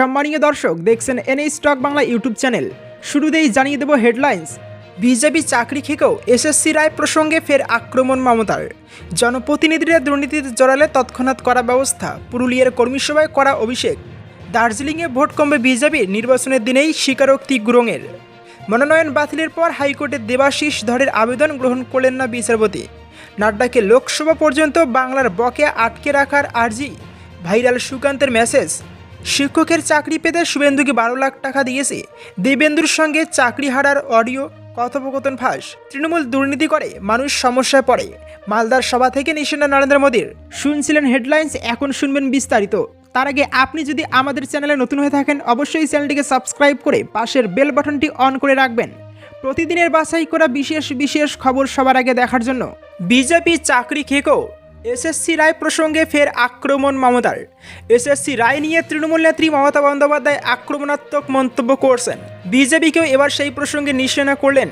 সম্মানীয় দর্শক, দেখছেন NA stock Bangla YouTube channel. শুরুতেই জানিয়ে দেব হেডলাইন্স, বিজেপি চাকরি খেকেও এসএসসি রায় প্রসঙ্গে ফের আক্রমণ মমতার। জনপ্রতিনিধিরা দুর্নীতিতে জড়ালে তৎক্ষণাৎ করা ব্যবস্থা, পুরুলিয়ার কর্মী সভায় করা অভিষেক। দার্জিলিংয়ে ভোট কমবে বিজেপির নির্বাচনের দিনেই স্বীকারোক্তি গুরঙের। মনোনয়ন বাতিলের পর হাইকোর্টে দেবাশিস ধরের আবেদন গ্রহণ করলেন না বিচারপতি। নাড্ডাকে লোকসভা পর্যন্ত বাংলার বকে আটকে রাখার আর্জি। ভাইরাল সুকান্তের মেসেজ শিক্ষকের চাকরি পেতে শুভেন্দুকে বারো লাখ টাকা দিয়েছে। দেবেন্দুর সঙ্গে চাকরি হারার অডিও কথোপকথন ফাঁস। তৃণমূল দুর্নীতি করে, মানুষ সমস্যায় পড়ে। মালদার সভা থেকে নিশানা নরেন্দ্র মোদীর। শুনছিলেন হেডলাইন্স, এখন শুনবেন বিস্তারিত। তার আগে আপনি যদি আমাদের চ্যানেলে নতুন হয়ে থাকেন, অবশ্যই চ্যানেলটিকে সাবস্ক্রাইব করে পাশের বেল বাটনটি অন করে রাখবেন। প্রতিদিনের বাছাই করা বিশেষ বিশেষ খবর সবার আগে দেখার জন্য। বিজেপি চাকরি খেকো। এসএসসি রায় প্রসঙ্গে ফের আক্রমণ মমতার। এসএসসি রায় নিয়ে তৃণমূল নেত্রী মমতা বন্দ্যোপাধ্যায় আক্রমণাত্মক মন্তব্য করছেন। বিজেপিকেও এবার সেই প্রসঙ্গে নিশানা করলেন।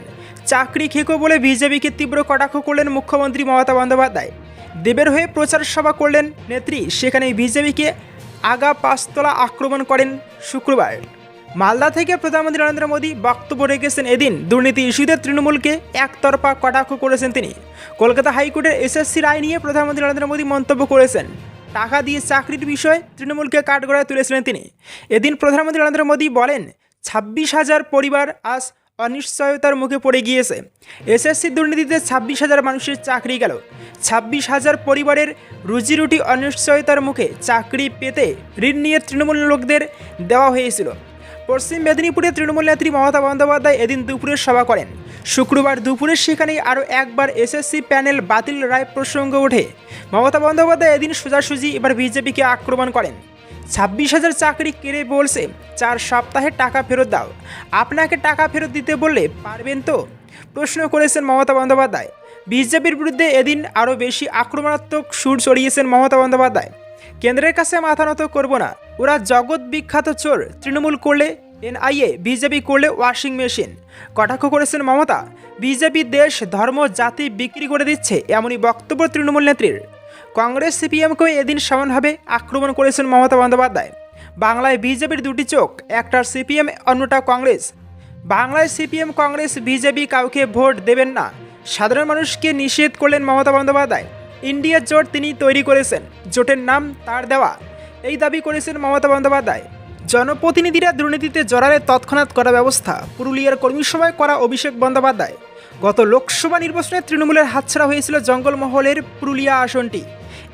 চাকরি খেকো বলে বিজেপিকে তীব্র কটাক্ষ করলেন মুখ্যমন্ত্রী মমতা বন্দ্যোপাধ্যায়। দেবের হয়ে প্রচার সভা করলেন নেত্রী সেখানে বিজেপিকে আগা পাঁচতলা আক্রমণ করেন শুক্রবার। মালদা থেকে প্রধানমন্ত্রী নরেন্দ্র মোদী বক্তব্য রেখেছেন এদিন। দুর্নীতি ইস্যুতে তৃণমূলকে একতরফা কটাক্ষ করেছেন তিনি। কলকাতা হাইকোর্টের এসএসসি রায় নিয়ে প্রধানমন্ত্রী নরেন্দ্র মোদী মন্তব্য করেছেন। টাকা দিয়ে চাকরির বিষয়ে তৃণমূলকে কাঠগড়ায় তুলেছিলেন তিনি। এদিন প্রধানমন্ত্রী নরেন্দ্র মোদী বলেন, ছাব্বিশ হাজার পরিবার আজ অনিশ্চয়তার মুখে পড়ে গিয়েছে। এসএসসি দুর্নীতিতে ছাব্বিশ হাজার মানুষের চাকরি গেল। ছাব্বিশ হাজার পরিবারের রুজিরুটি অনিশ্চয়তার মুখে চাকরি পেতে ঋণ নিয়ে তৃণমূল লোকদের দেওয়া হয়েছিল। পশ্চিম মেদিনীপুরে তৃণমূল নেত্রী মমতা বন্দ্যোপাধ্যায় এদিন দুপুরে সভা করেন। শুক্রবার দুপুরে সেখানেই আরও একবার এসএসসি প্যানেল বাতিল রায় প্রসঙ্গ ওঠে। মমতা বন্দ্যোপাধ্যায় এদিন সোজাসুজি এবার বিজেপিকে আক্রমণ করেন। ছাব্বিশ হাজার চাকরি কেড়ে বলছে, চার সপ্তাহে টাকা ফেরত দাও। আপনাকে টাকা ফেরত দিতে বললে পারবেন তো? প্রশ্ন করেছেন মমতা বন্দ্যোপাধ্যায়। বিজেপির বিরুদ্ধে এদিন আরও বেশি আক্রমণাত্মক সুর চড়িয়েছেন মমতা বন্দ্যোপাধ্যায়। কেন্দ্রের কাছে মাথা নত করব না। ওরা জগৎ বিখ্যাত চোর তৃণমূল করলে, এনআইএ, বিজেপি করলে ওয়াশিং মেশিন। কটাক্ষ করেছেন মমতা, বিজেপি দেশ, ধর্ম, জাতি বিক্রি করে দিচ্ছে, এমনই বক্তব্য তৃণমূল নেত্রীর। কংগ্রেস সিপিএমকেও এদিন সমানভাবে আক্রমণ করেছেন মমতা বন্দ্যোপাধ্যায়। বাংলায় বিজেপির দুটি চোখ একটা সিপিএম, অন্যটা কংগ্রেস। বাংলায় সিপিএম, কংগ্রেস, বিজেপি কাউকে ভোট দেবেন না। সাধারণ মানুষকে নিষেধ করলেন মমতা বন্দ্যোপাধ্যায়। ইন্ডিয়া জোট তিনি তৈরি করেছেন। জোটের নাম তার দেওয়া। এই দাবি করেছেন মমতা বন্দ্যোপাধ্যায়। জনপ্রতিনিধিরা দুর্নীতিতে জড়ালে তৎক্ষণাৎ করা ব্যবস্থা পুরুলিয়ার কর্মী সভায় করা অভিষেক বন্দ্যোপাধ্যায়। গত লোকসভা নির্বাচনে তৃণমূলের হাতছাড়া হয়েছিল জঙ্গলমহলের পুরুলিয়া আসনটি।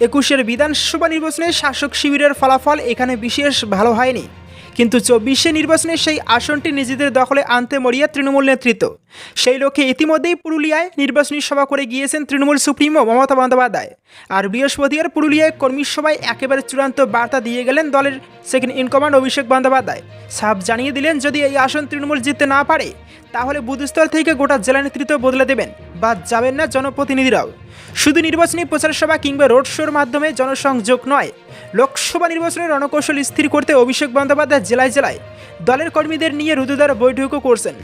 একুশের বিধানসভা নির্বাচনে শাসক শিবিরের ফলাফল এখানে বিশেষ ভালো হয়নি। কিন্তু চব্বিশে নির্বাচনে সেই আসনটি নিজেদের দখলে আনতে মরিয়া তৃণমূল নেতৃত্ব। সেই লক্ষ্যে ইতিমধ্যেই পুরুলিয়ায় নির্বাচনী সভা করে গিয়েছেন তৃণমূল সুপ্রিমো মমতা বন্দ্যোপাধ্যায়। আর বৃহস্পতিবার পুরুলিয়ায় কর্মী সভায় একেবারে চূড়ান্ত বার্তা দিয়ে গেলেন দলের second in command Abhishek Bandyopadhyay. সাফ জানিয়ে দিলেন, যদি এই আসন তৃণমূল জিততে না পারে, তাহলে বুধস্তর থেকে গোটা জেলা নেতৃত্ব বদলে দেবেন বা যাবেন না জনপ্রতিনিধিরাও। শুধু নির্বাচনী প্রচার সভা কিংবা রোড শোর মাধ্যমে জনসংযোগ নয় লোকসভা নির্বাচনের রণকৌশল স্থির করতে অভিষেক বন্দ্যোপাধ্যায় জেলায় জেলায় দলের কর্মীদের নিয়ে রুদুদার বৈঠকও করছেন।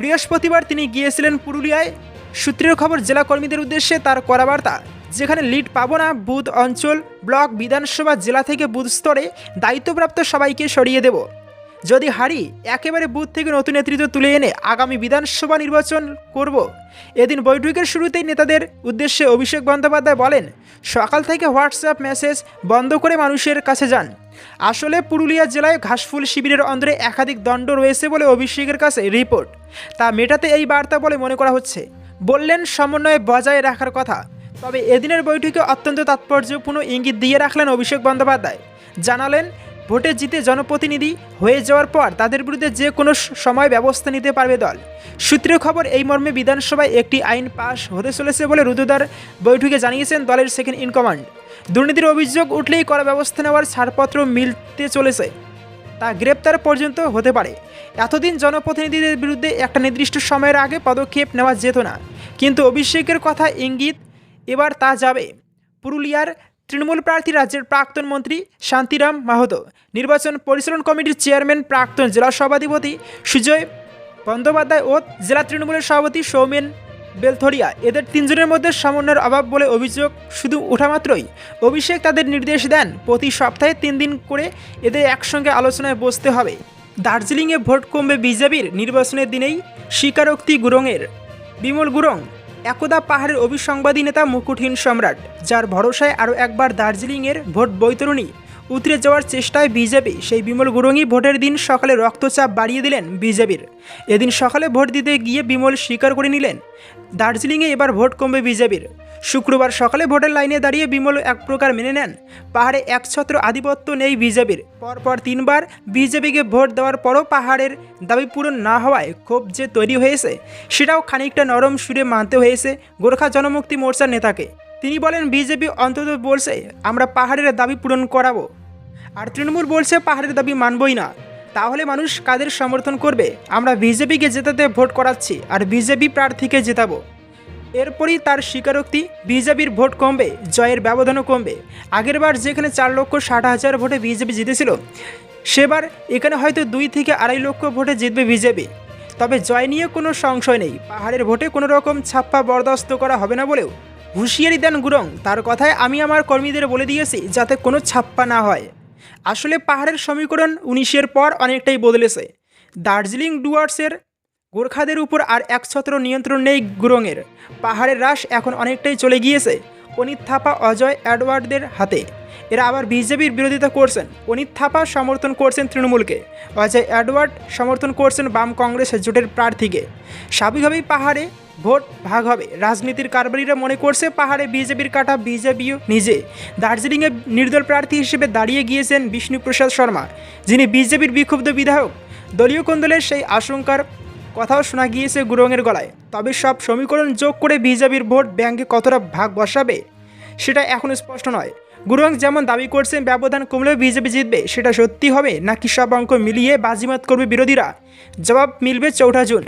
বৃহস্পতিবার তিনি গিয়েছিলেন পুরুলিয়ায়। সূত্রের খবর, জেলা কর্মীদের উদ্দেশ্যে তার করা বার্তা যেখানে লিড পাবো না বুথ অঞ্চল, ব্লক বিধানসভা জেলা থেকে বুথ স্তরে দায়িত্বপ্রাপ্ত সবাইকে সরিয়ে দেব। যদি হারি, একেবারে বুথ থেকে নতুন নেতৃত্ব তুলে এনে আগামী বিধানসভা নির্বাচন করব। এদিন বৈঠকের শুরুতেই নেতাদের উদ্দেশ্যে অভিষেক বন্দ্যোপাধ্যায় বলেন, সকাল থেকে হোয়াটসঅ্যাপ মেসেজ বন্ধ করে মানুষের কাছে যান। আসলে পুরুলিয়া জেলায় ঘাসফুল শিবিরের অন্দরে একাধিক দণ্ড রয়েছে বলে অভিষেকের কাছে রিপোর্ট। তা মেটাতে এই বার্তা বলে মনে করা হচ্ছে। বললেন, সমন্বয় বজায় রাখার কথা। তবে এদিনের বৈঠকে অত্যন্ত তাৎপর্যপূর্ণ ইঙ্গিত দিয়ে রাখলেন অভিষেক বন্দ্যোপাধ্যায়। জানালেন ভোটে জিতে জনপ্রতিনিধি হয়ে যাওয়ার পর তাদের বিরুদ্ধে যে কোনো সময় ব্যবস্থা নিতে পারবে দল। সূত্রের খবর, এই মর্মে বিধানসভায় একটি আইন পাশ হতে চলেছে বলে রুদুদার বৈঠকে জানিয়েছেন দলের সেকেন্ড ইন কমান্ড। দুর্নীতির অভিযোগ উঠলেই করা ব্যবস্থা নেওয়ার ছাড়পত্র মিলতে চলেছে। তা গ্রেপ্তার পর্যন্ত হতে পারে। এতদিন জনপ্রতিনিধিদের বিরুদ্ধে একটা নির্দিষ্ট সময়ের আগে পদক্ষেপ নেওয়া যেত না। কিন্তু অভিষেকের কথা ইঙ্গিত এবার তা যাবে। পুরুলিয়ার তৃণমূল প্রার্থী রাজ্যের প্রাক্তন মন্ত্রী শান্তিরাম মাহাতো, নির্বাচন পরিচালন কমিটির চেয়ারম্যান প্রাক্তন জেলা সভাধিপতি সুজয় বন্দ্যোপাধ্যায় ও জেলা তৃণমূলের সভাপতি সৌমেন বেলথরিয়া। এদের তিনজনের মধ্যে সমন্বয়ের অভাব বলে অভিযোগ শুধু ওঠা মাত্রই অভিষেক তাদের নির্দেশ দেন, প্রতি সপ্তাহে তিন দিন করে এদের একসঙ্গে আলোচনায় বসতে হবে। দার্জিলিংয়ে ভোট কমবে বিজেপির, নির্বাচনের দিনেই স্বীকারোক্তি গুরংয়ের। বিমল গুরং একদা পাহাড়ের অভিসংবাদী নেতা মুকুটহীন সম্রাট যার ভরসায় আরও একবার দার্জিলিংয়ের ভোট বৈতরণী। উতরে যাওয়ার চেষ্টায় বিজেপি সেই বিমল গুরুঙ্গি ভোটের দিন সকালে রক্তচাপ বাড়িয়ে দিলেন বিজেপির। এদিন সকালে ভোট দিতে গিয়ে বিমল স্বীকার করে নিলেন। দার্জিলিংয়ে এবার ভোট কমবে বিজেপির। শুক্রবার সকালে ভোটের লাইনে দাঁড়িয়ে বিমল এক প্রকার মেনে নেন। পাহাড়ে একছত্র আধিপত্য নেই বিজেপির। পরপর তিনবার বিজেপিকে ভোট দেওয়ার পরও পাহাড়ের দাবি পূরণ না হওয়ায় ক্ষোভ যে তৈরি হয়েছে, সেটাও খানিকটা নরম সুরে মানতে হয়েছে গোর্খা জনমুক্তি মোর্চার নেতাকে। তিনি বলেন, বিজেপি অন্তত বলছে, আমরা পাহাড়ের দাবি পূরণ করাবো। আর তৃণমূল বলছে পাহাড়ের দাবি মানবই না। তাহলে মানুষ কাদের সমর্থন করবে? আমরা বিজেপিকে জেতাতে ভোট করাচ্ছি আর বিজেপি প্রার্থীকে জেতাবো। এরপরই তার স্বীকারোক্তি, বিজেপির ভোট কমবে, জয়ের ব্যবধানও কমবে। আগেরবার যেখানে চার লক্ষ ষাট হাজার ভোটে বিজেপি জিতেছিল, সেবার এখানে হয়তো দুই থেকে আড়াই লক্ষ ভোটে জিতবে বিজেপি। তবে জয় নিয়ে কোনো সংশয় নেই। পাহাড়ের ভোটে কোনো রকম ছাপ্পা বরদাস্ত করা হবে না বলেও হুঁশিয়ারি দেন গুরং। তার কথায় আমি আমার কর্মীদের বলে দিয়েছি যাতে কোনো ছাপ্পা না হয়। আসলে পাহাড়ের সমীকরণ উনিশের পর অনেকটাই বদলেছে। দার্জিলিং ডুয়ার্সের গোর্খাদের উপর আর একছত্র নিয়ন্ত্রণ নেই গুরংয়ের। পাহাড়ের হ্রাস এখন অনেকটাই চলে গিয়েছে, অনিত থাপা, অজয় অ্যাডওয়ার্ডদের হাতে। এরা আবার বিজেপির বিরোধিতা করছেন, অনিত থাপা সমর্থন করছেন তৃণমূলকে, অজয় অ্যাডওয়ার্ড সমর্থন করছেন বাম কংগ্রেস জোটের প্রার্থীকে। স্বাভাবিকভাবেই পাহাড়ে ভোট ভাগ হবে। রাজনীতির কারবারিরা মনে করছে পাহাড়ে বিজেপির কাটা বিজেপিও নিজে। দার্জিলিংয়ে নির্দল প্রার্থী হিসেবে দাঁড়িয়ে গিয়েছেন বিষ্ণুপ্রসাদ শর্মা, যিনি বিজেপির বিক্ষুব্ধ বিধায়ক। দলীয় কোন্দলের সেই আশঙ্কার কথাও শোনা গিয়েছে গুরংয়ের গলায়। তবে সব সমীকরণ যোগ করে বিজেপির ভোট ব্যাংকে কতটা ভাগ বসাবে, সেটা এখনও স্পষ্ট নয়। গুরুং যেমন দাবি করছেন ব্যবধান কমলেও বিজেপি জিতবে, সেটা সত্যি হবে, নাকি সব অঙ্ক মিলিয়ে বাজিমাত করবে বিরোধীরা? জবাব মিলবে চৌঠা জুন।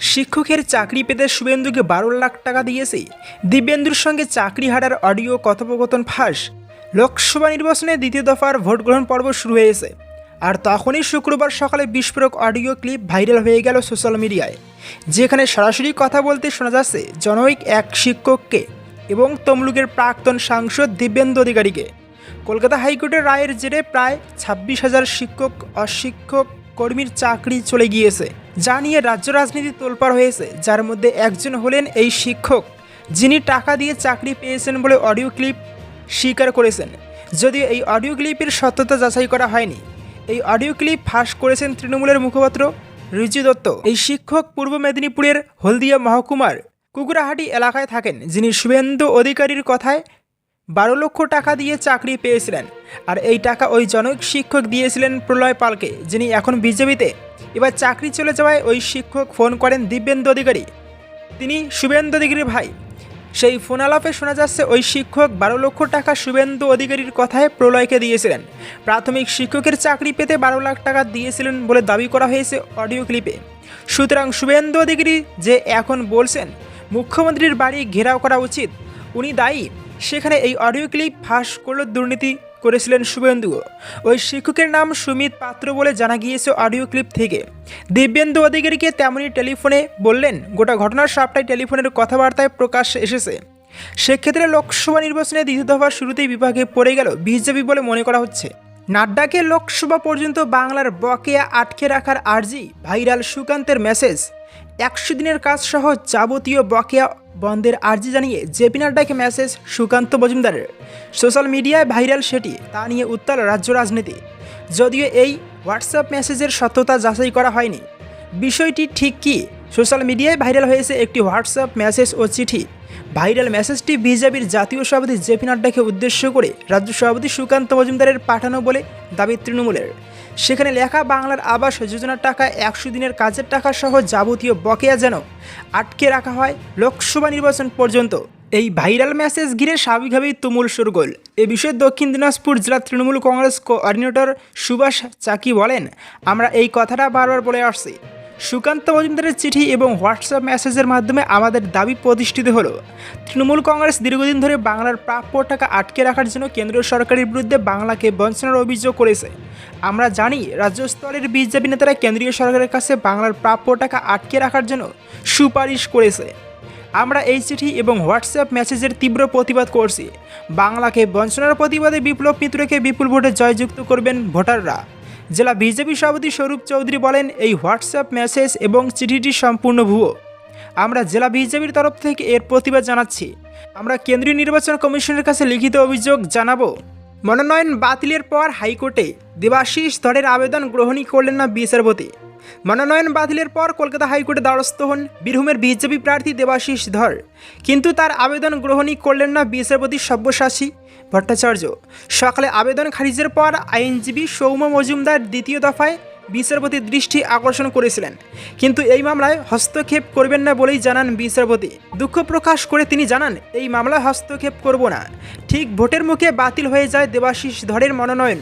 শিক্ষকের চাকরি পেতে শুভেন্দুকে বারো লাখ টাকা দিয়েছে। দিব্যেন্দুর সঙ্গে চাকরি হারার অডিও কথোপকথন ফাঁস। লোকসভা নির্বাচনে দ্বিতীয় দফার ভোট গ্রহণ পর্ব শুরু হয়েছে। আর তখনই শুক্রবার সকালে বিস্ফোরক অডিও ক্লিপ ভাইরাল হয়ে গেল সোশ্যাল মিডিয়ায়। যেখানে সরাসরি কথা বলতে শোনা যাচ্ছে জনৈক এক শিক্ষককে এবং তমলুকের প্রাক্তন সাংসদ দিব্যেন্দু অধিকারীকে। কলকাতা হাইকোর্টের রায়ের জেরে প্রায় ছাব্বিশ হাজার শিক্ষক, অশিক্ষক কর্মীর চাকরি চলে গিয়েছে। যা নিয়ে রাজ্য রাজনীতি তোলপাড় হয়েছে, যার মধ্যে একজন হলেন এই শিক্ষক, যিনি টাকা দিয়ে চাকরি পেয়েছেন বলে অডিও ক্লিপ স্বীকার করেছেন। যদিও এই অডিও ক্লিপের সত্যতা যাচাই করা হয়নি। এই অডিও ক্লিপ ফাঁস করেছেন তৃণমূলের মুখপাত্র রিজু দত্ত। এই শিক্ষক পূর্ব মেদিনীপুরের হলদিয়া মহকুমার কুকুরাহাটি এলাকায় থাকেন, যিনি শুভেন্দু অধিকারীর কথায় বারো লক্ষ টাকা দিয়ে চাকরি পেয়েছিলেন। আর এই টাকা ওই জনক শিক্ষক দিয়েছিলেন প্রলয় পালকে, যিনি এখন বিজেপিতে এবার চাকরি চলে যাওয়ায় ওই শিক্ষক ফোন করেন দিব্যেন্দু অধিকারী। তিনি শুভেন্দু অধিকারীর ভাই। সেই ফোন আলাপে শোনা যাচ্ছে ওই শিক্ষক বারো লক্ষ টাকা শুভেন্দু অধিকারীর কথায় প্রলয়কে দিয়েছিলেন। প্রাথমিক শিক্ষকের চাকরি পেতে বারো লাখ টাকা দিয়েছিলেন বলে দাবি করা হয়েছে অডিও ক্লিপে। সুতরাং শুভেন্দু অধিকারী যে এখন বলছেন, মুখ্যমন্ত্রীর বাড়ি ঘেরাও করা উচিত। উনি দায়ী। সেখানে এই অডিও ক্লিপ ফাঁস করল দুর্নীতি করেছিলেন শুভেন্দু। ওই শিক্ষকের নাম সুমিত পাত্র বলে জানা গিয়েছে অডিও ক্লিপ থেকে। দিব্যেন্দু অধিকারীকে তেমনই টেলিফোনে বললেন, গোটা ঘটনার সবটাই টেলিফোনের কথাবার্তায় প্রকাশ এসেছে। সেক্ষেত্রে লোকসভা নির্বাচনে দ্বিতীয় দফার শুরুতেই বিভাগে পড়ে গেল বিজেপি বলে মনে করা হচ্ছে। নাড্ডাকে লোকসভা পর্যন্ত বাংলার বকেয়া আটকে রাখার আর্জি ভাইরাল সুকান্তের মেসেজ। একশো দিনের কাজ সহ যাবতীয় বকেয়া বন্ধের আর্জি জানিয়ে জেপি নাড্ডাকে মেসেজ সুকান্ত মজুমদারের। সোশ্যাল মিডিয়ায় ভাইরাল সেটি, তা নিয়ে উত্তাল রাজ্য রাজনীতি। যদিও এই হোয়াটসঅ্যাপ মেসেজের সত্যতা যাচাই করা হয়নি। বিষয়টি ঠিক কি? সোশ্যাল মিডিয়ায় ভাইরাল হয়েছে একটি হোয়াটসঅ্যাপ মেসেজ ও চিঠি। ভাইরাল মেসেজটি বিজেপির জাতীয় সভাপতি জেপি নাড্ডাকে উদ্দেশ্য করে রাজ্য সভাপতি সুকান্ত মজুমদারের পাঠানো বলে দাবি তৃণমূলের। সেখানে লেখা বাংলার আবাস যোজনার টাকা একশো দিনের কাজের টাকা সহ যাবতীয় বকেয়া যেন আটকে রাখা হয় লোকসভা নির্বাচন পর্যন্ত। এই ভাইরাল মেসেজ ঘিরে স্বাভাবিকভাবেই তুমুল সুরগোল এ বিষয়ে দক্ষিণ দিনাজপুর জেলা তৃণমূল কংগ্রেস কোঅর্ডিনেটর সুভাষ চাকি বলেন, আমরা এই কথাটা বারবার বলে আসছি। সুকান্ত মজুমদারের চিঠি এবং হোয়াটসঅ্যাপ মেসেজের মাধ্যমে আমাদের দাবি প্রতিষ্ঠিত হলো। তৃণমূল কংগ্রেস দীর্ঘদিন ধরে বাংলার প্রাপ্য টাকা আটকে রাখার জন্য কেন্দ্রীয় সরকারের বিরুদ্ধে বাংলাকে বঞ্চনার অভিযোগ করেছে। আমরা জানি, রাজ্য স্তরের বিজেপি নেতারা কেন্দ্রীয় সরকারের কাছে বাংলার প্রাপ্য টাকা আটকে রাখার জন্য সুপারিশ করেছে। আমরা এই চিঠি এবং হোয়াটসঅ্যাপ মেসেজের তীব্র প্রতিবাদ করছি। বাংলাকে বঞ্চনার প্রতিবাদে বিপ্লব মিত্রকে বিপুল ভোটে জয়যুক্ত করবেন ভোটাররা। জেলা বিজেপি সভাপতি স্বরূপ চৌধুরী বলেন, এই হোয়াটসঅ্যাপ মেসেজ এবং চিঠিটি সম্পূর্ণ ভুয়ো। আমরা জেলা বিজেপির তরফ থেকে এর প্রতিবাদ জানাচ্ছি। আমরা কেন্দ্রীয় নির্বাচন কমিশনের কাছে লিখিত অভিযোগ জানাব। মনোনয়ন বাতিলের পর হাইকোর্টে দেবাশিস ধরের আবেদন গ্রহণই করলেন না বিচারপতি। মনোনয়ন বাতিলের পর কলকাতা হাইকোর্টে দ্বারস্থ হন বীরভূমের বিজেপি প্রার্থী দেবাশিস ধর। কিন্তু তার আবেদন গ্রহণই করলেন না বিচারপতি সব্যসাচী। ভট্টাচার্য। সকালে আবেদন খারিজের পর আইনজীবী সৌম্য মজুমদার দ্বিতীয় দফায় বিচারপতির দৃষ্টি আকর্ষণ করেছিলেন। কিন্তু এই মামলায় হস্তক্ষেপ করবেন না বলেই জানান বিচারপতি। দুঃখ প্রকাশ করে তিনি জানান, এই মামলায় হস্তক্ষেপ করব না। ঠিক ভোটের মুখে বাতিল হয়ে যায় দেবাশিস ধরের মনোনয়ন।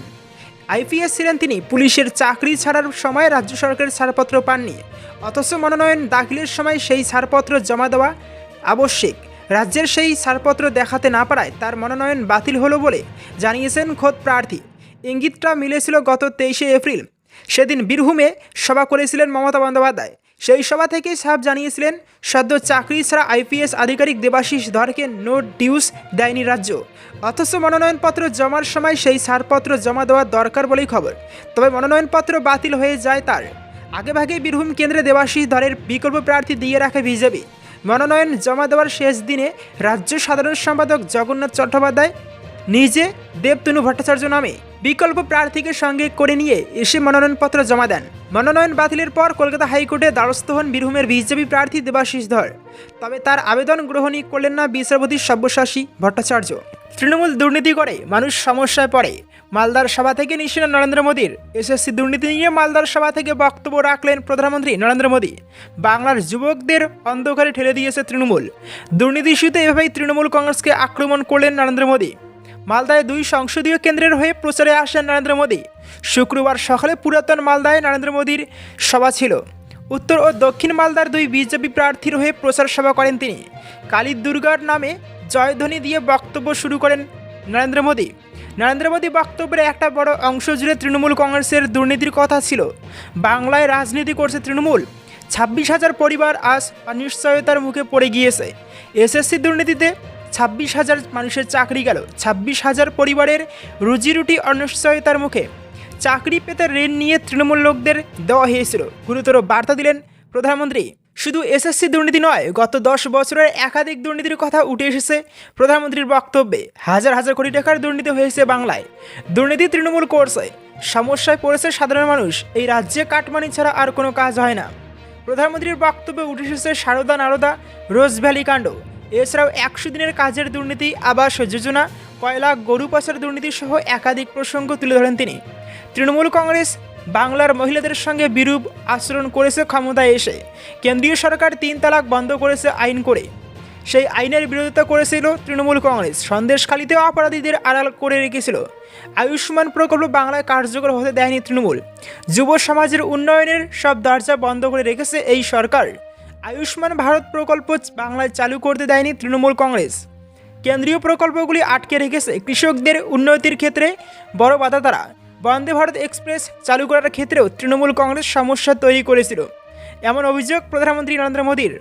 আইপিএস ছিলেন তিনি, পুলিশের চাকরি ছাড়ার সময় রাজ্য সরকারের ছাড়পত্র পাননি। অথচ মনোনয়ন দাখিলের সময় সেই ছাড়পত্র জমা দেওয়া আবশ্যিক। রাজ্যের সেই ছাড়পত্র দেখাতে না পারায় তার মনোনয়ন বাতিল হলো বলে জানিয়েছেন খোদ প্রার্থী। ইঙ্গিতটা মিলেছিল গত তেইশে এপ্রিল। সেদিন বীরভূমে সভা করেছিলেন মমতা বন্দ্যোপাধ্যায়। সেই সভা থেকেই সাহেব জানিয়েছিলেন, সদ্য চাকরি ছাড়া আইপিএস আধিকারিক দেবাশিস ধরকে নো ডিউস দেয়নি রাজ্য। অথচ মনোনয়নপত্র জমার সময় সেই ছাড়পত্র জমা দেওয়া দরকার বলেই খবর। তবে মনোনয়নপত্র বাতিল হয়ে যায় তার। আগেভাগে বীরভূম কেন্দ্রে দেবাশিস ধরের বিকল্প প্রার্থী দিয়ে রাখে বিজেপি। মনোনয়ন জমা দেওয়ার শেষ দিনে রাজ্য সাধারণ সম্পাদক জগন্নাথ চট্টোপাধ্যায় নিজে দেবতনু ভট্টাচার্য নামে বিকল্প প্রার্থীকে সঙ্গে করে নিয়ে এসে মনোনয়নপত্র জমা দেন। মনোনয়ন বাতিলের পর কলকাতা হাইকোর্টে দ্বারস্থ হন বীরভূমের বিজেপি প্রার্থী দেবাশিস ধর। তবে তার আবেদন গ্রহণই করলেন না বিচারপতি সব্যসাচী ভট্টাচার্য। তৃণমূল দুর্নীতি করে মানুষ সমস্যায় পড়ে। মালদার সভা থেকে নিশানা নরেন্দ্র মোদীর এসএসসি দুর্নীতি নিয়ে মালদার সভা থেকে বক্তব্য রাখলেন প্রধানমন্ত্রী নরেন্দ্র মোদী। বাংলার যুবকদের অন্ধকারে ঠেলে দিয়েছে তৃণমূল। দুর্নীতি ইস্যুতে এভাবেই তৃণমূল কংগ্রেসকে আক্রমণ করলেন নরেন্দ্র মোদী। মালদায় দুই সংসদীয় কেন্দ্রের হয়ে প্রচারে আসেন নরেন্দ্র মোদী। শুক্রবার সকালে পুরাতন মালদায় নরেন্দ্র মোদীর সভা ছিল। উত্তর ও দক্ষিণ মালদার দুই বিজেপি প্রার্থীর হয়ে প্রচার সভা করেন তিনি। কালী দুর্গার নামে জয়ধ্বনি দিয়ে বক্তব্য শুরু করেন নরেন্দ্র মোদী। নরেন্দ্র মোদী বক্তব্যের একটা বড় অংশ জুড়ে তৃণমূল কংগ্রেসের দুর্নীতির কথা ছিল। বাংলায় রাজনীতি করছে তৃণমূল। ছাব্বিশ হাজার পরিবার আজ অনিশ্চয়তার মুখে পড়ে গিয়েছে। এসএসসি দুর্নীতিতে ছাব্বিশ হাজার মানুষের চাকরি গেল। ছাব্বিশ হাজার পরিবারের রুজি রুটি অনিশ্চয়তার মুখে। চাকরি পেতে ঋণ নিয়ে তৃণমূল লোকদের দেওয়া হয়েছিল। গুরুতর বার্তা দিলেন প্রধানমন্ত্রী। শুধু এসএসসি দুর্নীতি নয়, গত দশ বছরের একাধিক দুর্নীতির কথা উঠে এসেছে। প্রধানমন্ত্রীর বক্তব্যে হাজার হাজার কোটি টাকার দুর্নীতি হয়েছে বাংলায়। দুর্নীতি তৃণমূল করছে। সমস্যায় পড়েছে সাধারণ মানুষ। এই রাজ্যে কাটমানি ছাড়া আর কোনো কাজ হয় না। প্রধানমন্ত্রীর বক্তব্যে উঠে এসেছে সারদা নারদা, রোজ ভ্যালি কাণ্ড। এছাড়াও একশো দিনের কাজের দুর্নীতি, আবাস যোজনা, কয়লা, গরু পাচার দুর্নীতি সহ একাধিক প্রসঙ্গ তুলে ধরেন তিনি। তৃণমূল কংগ্রেস বাংলার মহিলাদের সঙ্গে বিরূপ আচরণ করেছে ক্ষমতায় এসে। কেন্দ্রীয় সরকার তিন তালাক বন্ধ করেছে আইন করে। সেই আইনের বিরোধিতা করেছিল তৃণমূল কংগ্রেস। সন্দেশখালিতেও অপরাধীদের আড়াল করে রেখেছিল। আয়ুষ্মান প্রকল্প বাংলায় কার্যকর হতে দেয়নি তৃণমূল। যুব সমাজের উন্নয়নের সব দরজা বন্ধ করে রেখেছে এই সরকার। আয়ুষ্মান ভারত প্রকল্প বাংলায় চালু করতে দেয়নি তৃণমূল কংগ্রেস। কেন্দ্রীয় প্রকল্পগুলি আটকে রেখেছে কৃষকদের উন্নতির ক্ষেত্রে বড় বাধা তারা। বন্দে ভারত এক্সপ্রেস চালু করার ক্ষেত্রেও তৃণমূল কংগ্রেস সমস্যা তৈরি করেছিল। এমন অভিযোগ প্রধানমন্ত্রী নরেন্দ্র মোদীর।